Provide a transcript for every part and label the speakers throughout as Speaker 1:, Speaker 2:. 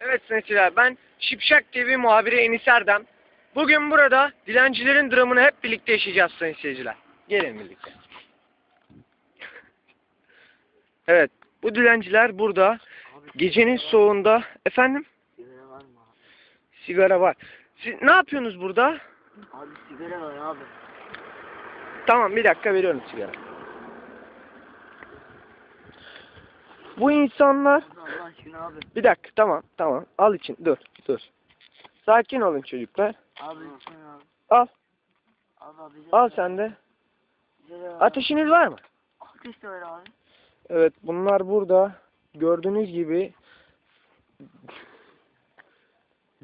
Speaker 1: Evet seyirciler ben Şipşak TV muhabiri Enis Erdem. Bugün burada dilencilerin dramını hep birlikte yaşayacağız sayın seyirciler. Gelin birlikte. Evet bu dilenciler burada gecenin soğuğunda efendim
Speaker 2: Sigara var mı abi?
Speaker 1: sigara var. Siz ne yapıyorsunuz burada?
Speaker 2: Abi sigara var abi.
Speaker 1: Tamam bir dakika veriyorum sigara. Bu insanlar
Speaker 2: Abi
Speaker 1: bir dakika tamam tamam al için dur dur. Sakin olun çocuklar.
Speaker 2: Abi.
Speaker 1: Al
Speaker 2: Abi
Speaker 1: al sen de. Ateşiniz var mı?
Speaker 2: Ateş de ver abi.
Speaker 1: Evet bunlar burada gördüğünüz gibi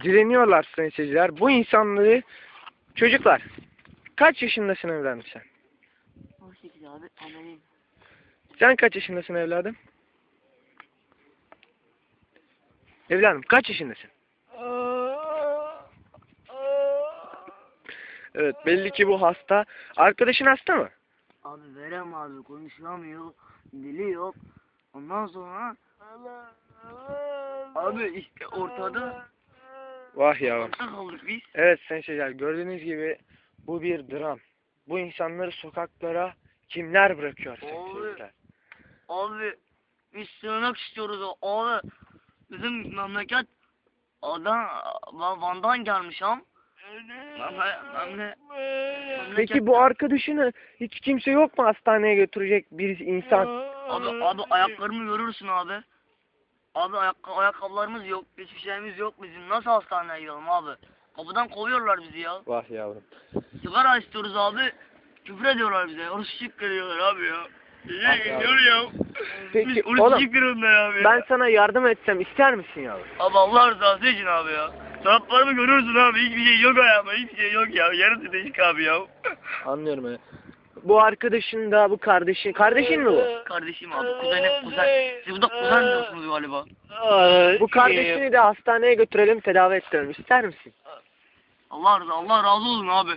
Speaker 1: direniyorlar seyirciler. Bu insanları çocuklar kaç yaşındasın evladım sen?
Speaker 2: 18 abi. Ameliyim.
Speaker 1: Sen kaç yaşındasın evladım? Evladım kaç yaşındasın? Evet belli ki bu hasta. Arkadaşın hasta mı?
Speaker 2: Abi verem abi. Konuşamıyor. Dili yok. Ondan sonra Abi işte ortada
Speaker 1: Vah yavrum.
Speaker 2: orta kaldık biz.
Speaker 1: Evet sayın seyirciler gördüğünüz gibi bu bir dram. Bu insanları sokaklara kimler bırakıyor sayın
Speaker 2: Abi.
Speaker 1: seyirciler?
Speaker 2: Abi biz sığınak istiyoruz abi. Bizim memleket Adan Van'dan gelmiş am. Memle- memle-
Speaker 1: Peki bu arkadaşını hiç kimse yok mu hastaneye götürecek bir insan?
Speaker 2: Abi abi ayaklarımı görürsün abi. Abi ayak ayakkabılarımız yok, hiçbir şeyimiz yok bizim. Nasıl hastaneye gidelim abi? Kapıdan kovuyorlar bizi ya.
Speaker 1: Vah yavrum.
Speaker 2: Sigara istiyoruz abi. Küfür ediyorlar bize. Orası şık geliyorlar abi ya. İyi
Speaker 1: ya.
Speaker 2: gidiyor ya.
Speaker 1: Peki
Speaker 2: Biz
Speaker 1: oğlum
Speaker 2: abi ya.
Speaker 1: ben sana yardım etsem ister misin yavrum?
Speaker 2: Abi Allah rızası için abi ya. Taraflarımı görürsün abi. Hiçbir şey yok ayağıma. Hiçbir şey yok ya. Yarısı değişik abi ya.
Speaker 1: Anlıyorum evet. Bu arkadaşın da bu kardeşin. Kardeşin mi bu?
Speaker 2: Kardeşim abi. Kuzenim kuzen. Siz burada kuzen diyorsunuz galiba.
Speaker 1: Bu kardeşini de hastaneye götürelim tedavi ettirelim. İster misin?
Speaker 2: Allah razı Allah razı olsun abi.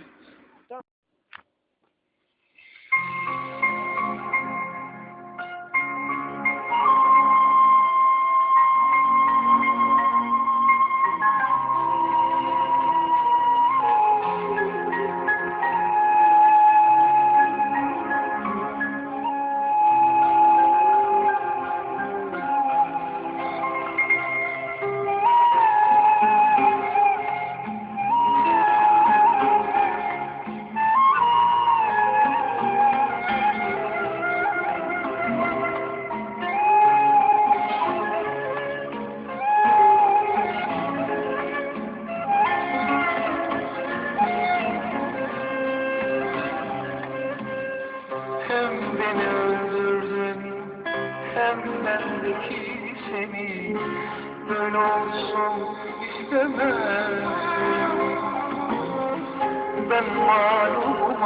Speaker 3: Beni öldürdün hem bendeki seni Böyle olsun istemezdim. Ben malumum